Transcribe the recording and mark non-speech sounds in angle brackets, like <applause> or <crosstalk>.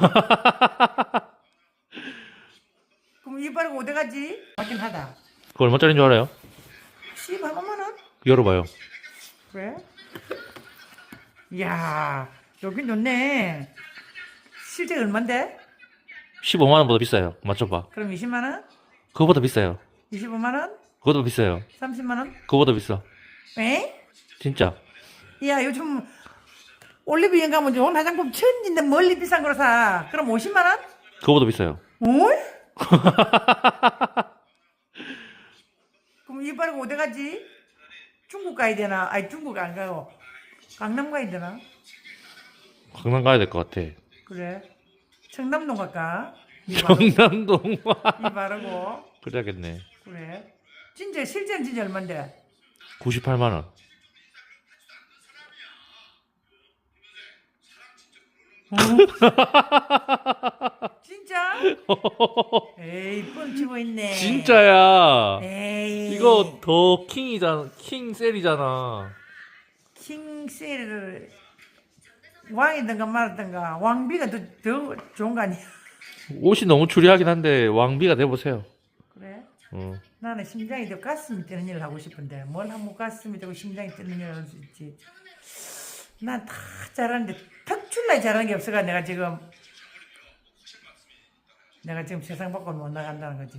<laughs> 그럼 이빨이 어디 가지? 맞긴 하다. 그거 얼마짜리인 줄 알아요? 15만 원? 열어봐요. 그래? 이야, 여긴 좋네. 실제 얼만데? 15만 원보다 비싸요. 맞춰봐. 그럼 20만 원? 그거보다 비싸요. 25만 원? 그거보다 비싸요. 30만 원? 그거보다 비싸. 에? 진짜. 야, 요즘 올리브영 가면 좋은 화장품 천진데 멀리 비싼 걸 사. 그럼 50만 원? 그거보다 비싸요. 뭘? <laughs> 그럼 이빨이 어디 가지? 중국 가야 되나? 아니 중국 안 가고 강남 가야 되나? 강남 가야 될 것 같아. 그래. 청담동 갈까? 경남동. 이 바르고. 그래야겠네. 그래. 진짜 실제는 진짜 얼만데? 98만 원. <laughs> 진짜? 에이 뻥치고 있네. 진짜야. 에이. 이거 더 킹이잖아. 킹 셀이잖아. 킹셀을 왕이든가 말든가 왕비가 더, 더 좋은 거 아니야? 옷이 너무 추리하긴 한데 왕비가 돼보세요. 그래? 어. 나는 심장이 더 가슴이 뛰는 일을 하고 싶은데 뭘 하면 가슴이 되고 심장이 뛰는 일을 할 수 있지 난 다 잘하는데 턱 줄나 잘하는 게 없어가 내가 지금 내가 지금 세상 밖으로 못 나간다는 거지